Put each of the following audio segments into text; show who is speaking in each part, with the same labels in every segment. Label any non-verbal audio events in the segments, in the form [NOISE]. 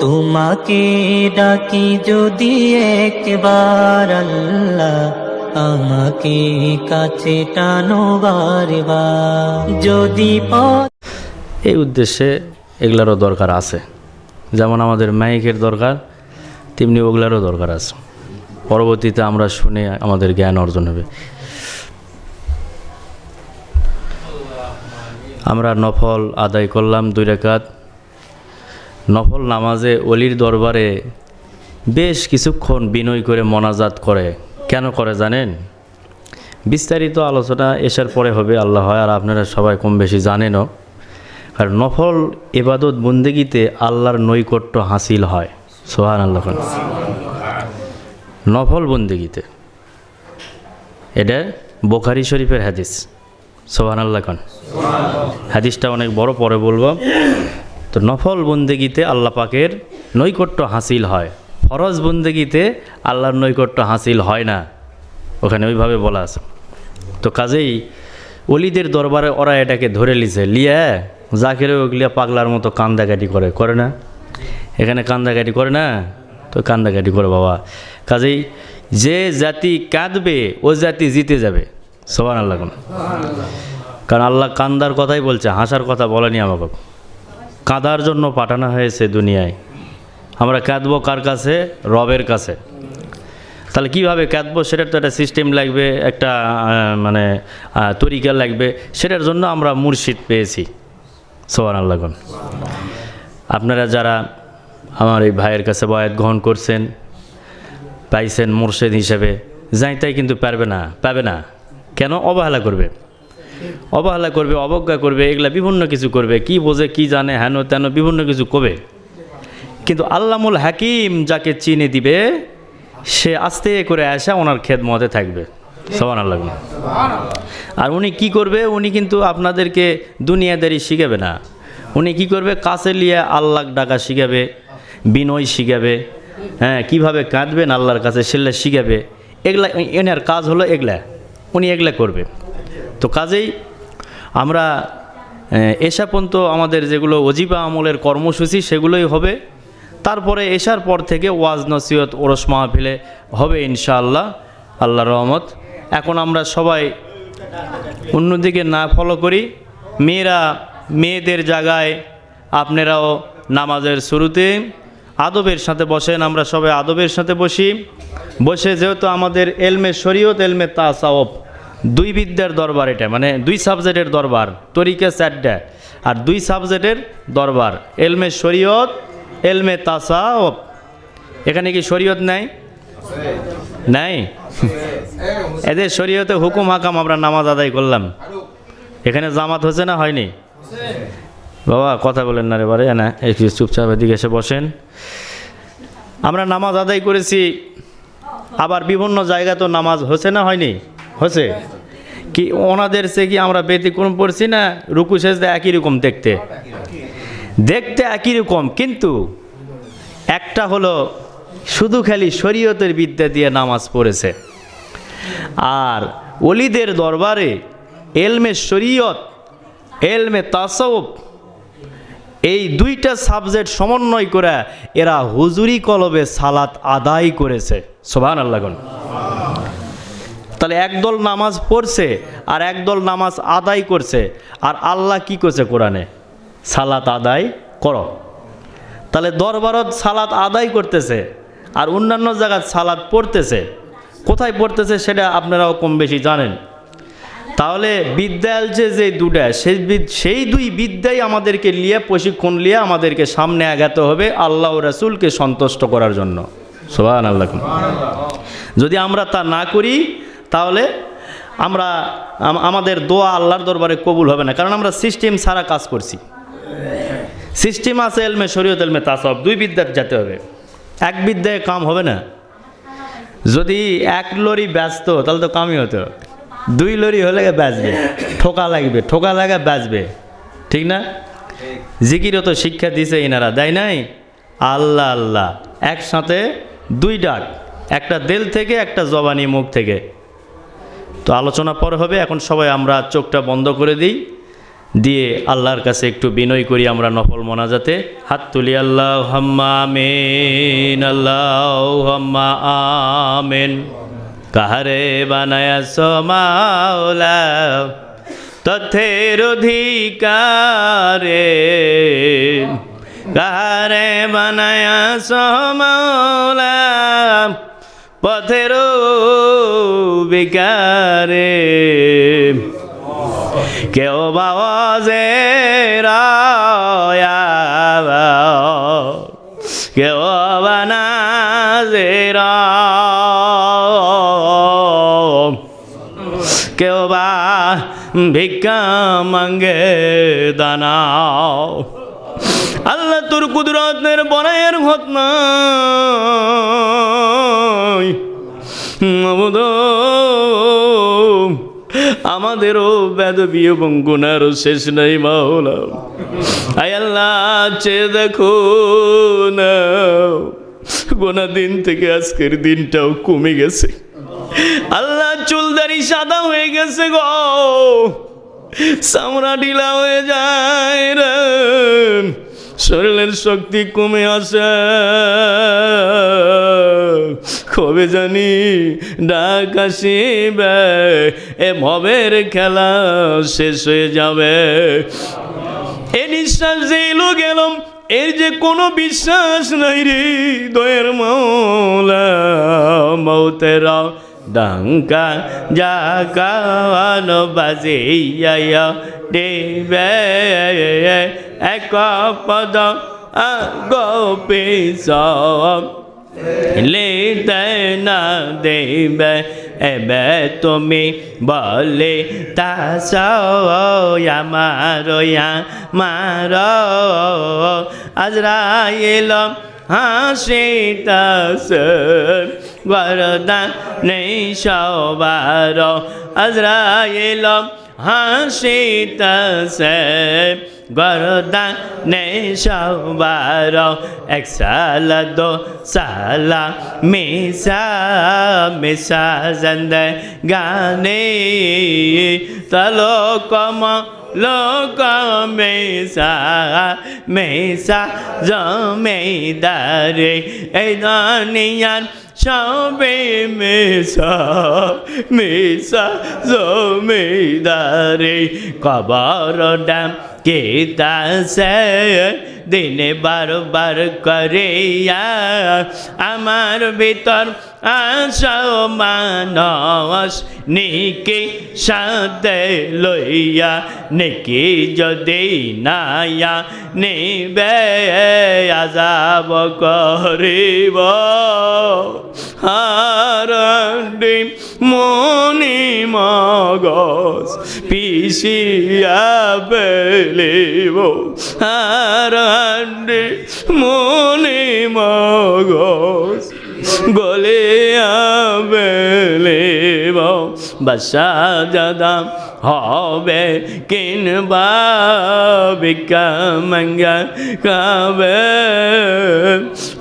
Speaker 1: তোমাকে ডাকি যদি একবার আল্লাহ আমাকে কাছে টানো যদি
Speaker 2: এই উদ্দেশ্যে এগুলারও দরকার আছে। যেমন আমাদের মাইকের দরকার, তেমনি ওগুলারও দরকার আছে। পরবর্তীতে আমরা শুনে আমাদের জ্ঞান অর্জন হবে। আমরা নফল আদায় করলাম দুই রেখাত। নফল নামাজে অলির দরবারে বেশ কিছুক্ষণ বিনয় করে মনাজাত করে। কেন করে জানেন? বিস্তারিত আলোচনা এসার পরে হবে, আল্লাহ হয়, আর আপনারা সবাই কম বেশি জানেনও। আর নফল এবাদত বন্দেগিতে আল্লাহর নৈকট্য হাসিল হয়। সোহান আল্লাহ। নফল বন্দেগিতে। এটা বোখারি শরীফের হাদিস। সোহান আল্লাহ খান হাদিসটা অনেক বড়, পরে বলব। তো নফল বন্দেগিতে আল্লাহ পাকের নৈকট্য হাসিল হয়। ফরজ বন্দেগিতে আল্লাহর নৈকট্য হাসিল হয় না। ওখানে ওইভাবে বলা আছে। তো কাজেই অলিদের দরবারে ওরা এটাকে ধরে লিছে লিয়া, জাকেরে ওগুলিয়া পাগলার মতো কান্দাকাটি করে করে না। এখানে কান্দাকাটি করে না, তো কান্দাকাটি করে বাবা। কাজেই যে জাতি কাঁদবে, ও জাতি জিতে যাবে। সোবান আল্লাহ কারণ আল্লাহ কান্দার কথাই বলছে, হাসার কথা বলেনি আমাকে। কাঁদার জন্য পাঠানো হয়েছে দুনিয়ায়। আমরা কাঁদবো কার কাছে? রবের কাছে। তাহলে কীভাবে কাঁদবো? সেটার তো একটা সিস্টেম লাগবে, একটা মানে তরিকা লাগবে। সেটার জন্য আমরা মুর্শিদ পেয়েছি। সোহান আল্লাহন আপনারা যারা আমার এই ভাইয়ের কাছে বয়াত গ্রহণ করছেন, পাইছেন মুর্শিদ হিসেবে যাই তাই কিন্তু পারবে না, পাবে না। কেন? অবহেলা করবে। অবহেলা করবে, অবজ্ঞা করবে, এগুলা বিভিন্ন কিছু করবে। কি বোঝে, কি জানে, হেন তেন বিভিন্ন কিছু করবে। কিন্তু আল্লামুল হাকিম যাকে চিনে দিবে, সে আস্তে করে আসা ওনার খেদ মতে থাকবে। সবান আল্লাহ আর উনি কি করবে, উনি কিন্তু আপনাদেরকে দুনিয়াদারি শিখাবে না। উনি কি করবে, কাছে নিয়ে আল্লাহ ডাকা শিখাবে, বিনয় শিখাবে হ্যাঁ কীভাবে কাঁদবেন আল্লাহর কাছে সেগুলা শিখাবে। এগুলা, এনার কাজ হলো এগুলা। উনি এগুলা করবে। তো কাজেই আমরা এসা পর্যন্ত আমাদের যেগুলো অজিবা আমলের কর্মসূচি সেগুলোই হবে। তারপরে এসার পর থেকে ওয়াজ নসিহত ওরস মাহফিলে হবে ইনশাআল্লাহ আল্লাহ রহমত। এখন আমরা সবাই অন্যদিকে না ফলো করি। মেয়েরা মেয়েদের জায়গায় আপনারাও নামাজের শুরুতে আদবের সাথে বসেন, আমরা সবাই আদবের সাথে বসি। বসে যেহেতু আমাদের এলমে শরীয়ত, এলমে তাসাওপ দুই বিদ্যার দরবার এটা মানে দুই সাবজেক্টের দরবার তরিকা চারটা আর দুই সাবজেক্টের দরবার এলমে শরীয়ত এলমে তাসাওপ এখানে কি শরীয়ত নাই? নাই? [LAUGHS] এদের শরীয়তে হুকুম হাকাম আমরা নামাজ আদায় করলাম। এখানে জামাত হচ্ছে না হয়নি? বাবা কথা বলেন না রে বারে না একটু চুপচাপ এদিকে এসে বসেন। আমরা নামাজ আদায় করেছি আবার বিভিন্ন জায়গা তো নামাজ হচ্ছে না হয়নি? হচ্ছে কি ওনাদের সে কি আমরা ব্যতিক্রম পড়ছি না? রুকু সেজদা একই রকম দেখতে। দেখতে একই রকম, কিন্তু একটা হলো শুধু খালি শরীয়তের বিদ্যা দিয়ে নামাজ পড়েছে। আর অলিদের দরবারে এলমে শরীয়ত, এলমে তাসউফ, এই দুইটা সাবজেক্ট সমন্বয় করে এরা হুজুরি কলবে সালাত আদায় করেছে। সোভান আল্লাহ তাহলে একদল নামাজ পড়ছে আর একদল নামাজ আদায় করছে। আর আল্লাহ কি করছে কোরআনে? সালাত আদায় করো। তাহলে দরবারত সালাত আদায় করতেছে আর অন্যান্য জায়গায় সালাত পড়তেছে। কোথায় পড়তেছে সেটা আপনারাও কম বেশি জানেন। তাহলে বিদ্যা যে যে দুটা, সেই সেই দুই বিদ্যাই আমাদেরকে নিয়ে, প্রশিক্ষণ নিয়ে আমাদেরকে সামনে আগাতে হবে আল্লাহ রাসুলকে সন্তুষ্ট করার জন্য। সোহান আল্লাহ যদি আমরা তা না করি তাহলে আমরা আমাদের দোয়া আল্লাহর দরবারে কবুল হবে না। কারণ আমরা সিস্টেম ছাড়া কাজ করছি। সিস্টেম আছে এলমে, শরীয়ত এলমে তাসব দুই বিদ্যার যেতে হবে। এক বিদ্যায় কাম হবে না। যদি এক লরি ব্যস্ত, তাহলে তো কামই হতো দুই লরি হলে বেচবে। ঠোকা লাগবে। ঠোকা লাগা বেচবে। ঠিক না? জিকিরও তো শিক্ষা দিছে এনারা দেয় নাই? আল্লাহ আল্লাহ। একসাথে দুই ডাক। একটা দেল থেকে, একটা জবানি মুখ থেকে। তো আলোচনা পরে হবে, এখন সবাই আমরা চোখটা বন্ধ করে দিই, দিয়ে আল্লাহর কাছে একটু বিনয় করি আমরা নফল মোনাজাতে। হাত তুলি আল্লাহ হাম্মা আমিন আল্লাহ হাম্মা আমেন। কাহারে বানায়া সমাওলা তথের অধিকারে। কাহারে বানায়া সমাওলা পথের বিকারে। কেউ বাবাজে কেউ বানাজে কেউ বা ভিক্ষা মাঙ্গে দানাও আল্লাহ তোর কুদরতের বনায়ের ঘটনা। আমাদেরও বেদবি এবং গুণারও শেষ নেই মাওলা আয় আল্লাহ দেখো না, গোনা দিন থেকে আজকের দিনটাও কমে গেছে। আল্লাহ, চুলদারি সাদা হয়ে গেছে গো। চামড়া ঢিলা হয়ে যায় শরীরের শক্তি কমে আসে। কবে জানি ডাক আসিবে, এ ভবের খেলা শেষ হয়ে যাবে। এ নিঃশ্বাস যে এলো গেলাম, এর যে কোনো বিশ্বাস নাই রে দয়ের মাওলা। মৌতেরা ডাঙ্কা জাগানো বাজে ইয়া দেবে এক পদ গোপে সব লেতে না দেবে, এবে তুমি বলে তা আমার মার। আজরাইল হাসিতাস বরদা নেই সবার। আজরাইল হাসিতাস গরদা নেই সবার এক সালা দো সালা মিশা মিশা জন্দ গানে। তলো কম, লোক মেসা মেসা জমেদারে এই দুনিয়ার সবে মেসা মেসা জমিদারে কবর ডাম কে কেতাসে দিনে বারবার করে আমার ভিতর আশা মানস নিকি সাথে লইয়া, নিকি যদি নায়া নিবে আজাব করিব। হারণ্ডি মনি মগস পিসিয়া বেলিব হারণ্ডি মনি মগস গলে বেলিব বাসা দাদাম হবে কিনবা বিকা মঙ্গা কাবে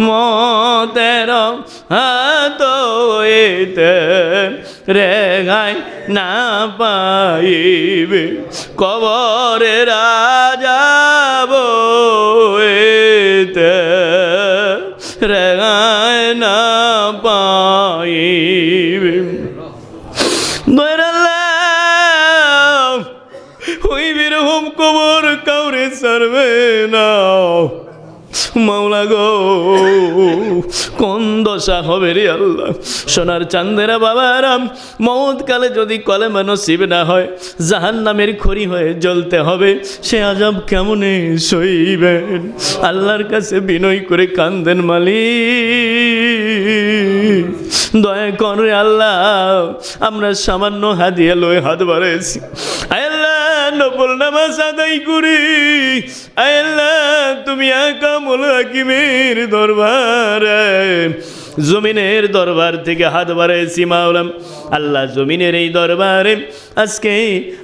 Speaker 2: মতের হাত এতে রেগাই না পাইবে, কবরে রাজা বইতে রেগাই না পাইবে দয়াল্লাহ ওই বিরহম কবর কাউরে সারবে না। মাওলা গো, কোন দশা হবে রে আল্লাহ? সোনার চান্দেরা বাবারাম মৌত কালে যদি কলেমা নসিব না হয় জাহান নামের খড়ি হয়ে জ্বলতে হবে, সে আজব কেমনে সইবেন? আল্লাহর কাছে বিনয় করে কান্দেন মালিক। দয়া করে আল্লাহ, আমরা সামান্য হাদিয়া লয়ে হাত বাড়াইছি। আল্লাহ, নফল নামাজ আদায় করি। আল্লাহ, তুমি আকামল মোল হাকিমের দরবারে। জমিনের দরবার থেকে হাত বাড়াইছি মাওলাম। আল্লাহ জমিনের এই দরবারে আজকে,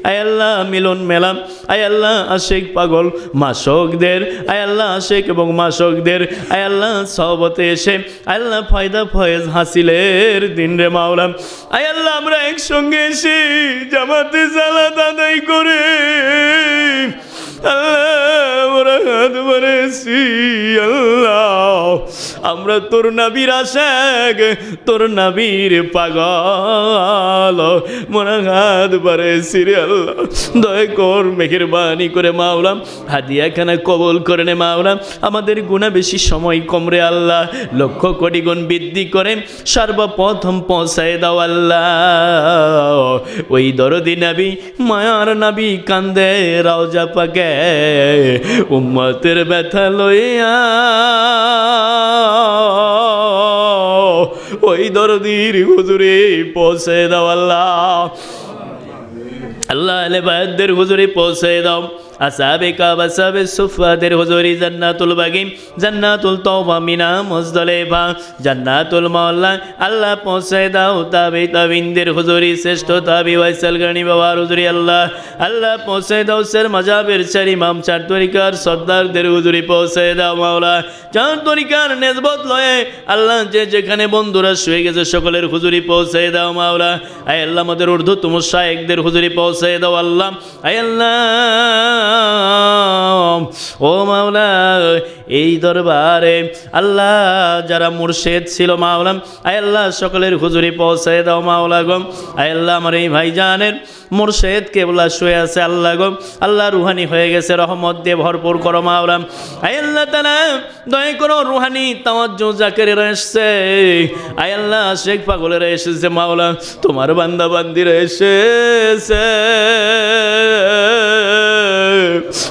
Speaker 2: আয় আল্লাহ মিলন মেলাম, আয় আল্লাহ আশেক পাগল মাসকদের, আয় আল্লাহ আশেক এবং মাসকদের, আয় আল্লাহ সহবতে এসে আল্লাহ ফায়দা ফয়েজ হাসিলের দিন রে মাওলাম। আয় আল্লাহ আমরা একসঙ্গে এসে জামাতে সালাত আদায় করে। আল্লাহ আমরা আমরা তোর নাবির আশেক, তোর নাবির পাগল। মোরা হাত বাড়েছি আল্লাহ দয়া কর, মেহেরবানি করে মাওলাম হাদিয়াখানা কবল করে নে মাওলাম আমাদের গুণা বেশি সময় কম রে আল্লাহ। লক্ষ কোটি গুণ বৃদ্ধি করে সর্বপ্রথম পৌঁছায় দাও আল্লাহ। ওই দরদি নাবি, মায়ার নাবি কান্দে রাজা পাকে। উম্মতের ব্যথা লইয়া ওই দরদির হুজুরে পৌঁছে দাও আল্লাহ। আল্লাহ আলে বায়দের হুজুরে পৌঁছে দাও। আসাবে কাবা সাবে সুফাদের হুজুরি জান্নাতুল বাগিম জান্নাতুল তওবা মিনা মুজদালিফা, জান্নাতুল মাওলা, আল্লাহ পৌঁছে দাও তাবে তাবিনদের হুজুরি শ্রেষ্ঠ তাবি ওয়াইসাল গনি বাবার হুজুরি আল্লাহ আল্লাহ পৌঁছে দাও স্যার মাজাবের চার ইমাম, চার তরিকার সর্দারদের হুজুরি পৌঁছে দাও মাওলা, চার তরিকার নেজবত লয়ে আল্লাহ যে যেখানে বন্ধুরা শুয়ে গেছে সকলের হুজুরি পৌঁছে দাও মাওলা, আয় আল্লাহ আমাদের উর্দু তুমুর শায়েকদের হুজুরি পৌঁছে দাও আল্লাহ, আয় আল্লাহ। ও মাওলা এই দরবারে আল্লাহ যারা মুর্শেদ ছিল মাওলাম আয় আল্লাহ সকলের হুজুরি পৌঁছে দাও মাওলা গম আয় আল্লাহ আমার এই ভাইজানের মুর্শেদ কেবলা শুয়ে আছে আল্লাহ গম আল্লাহ রুহানি হয়ে গেছে, রহমত দিয়ে ভরপুর করো মাওলাম আয় আল্লাহ তালা, দয়া করো রুহানি তাওয়াজ্জু জাকের এসছে। আয় আল্লাহ শেখ পাগলের এসেছে মাওলা তোমার বান্দা বান্দিরা এসেছে।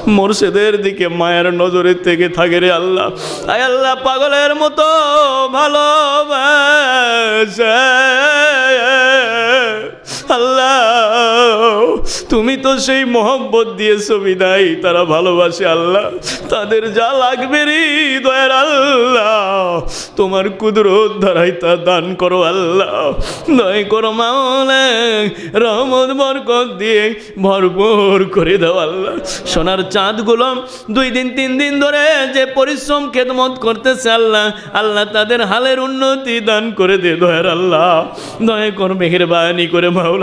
Speaker 2: মোর্শেদের দিকে মায়ের নজরের থেকে থাকে রে আল্লাহ। আয় আল্লাহ পাগলের মতো ভালোবাসে। আল্লাহ। তুমি তো সেই মোহব্বত দিয়েছ বিদায়। তারা ভালোবাসে আল্লাহ। তাদের যা লাগবে রে দয়ার আল্লাহ। তোমার কুদরত ধারাই তা দান করো আল্লাহ। দয় করো মাওলে রহমত, বরকত দিয়ে ভরপুর করে দাও আল্লাহ। সোনার চাঁদ চাঁদগুলো দুই দিন, তিন দিন ধরে যে পরিশ্রম খেদমত করতেছে আল্লাহ আল্লাহ তাদের হালের উন্নতি দান করে দে দয়ার আল্লাহ। দয়া কর মেহেরবানি করে মাওলা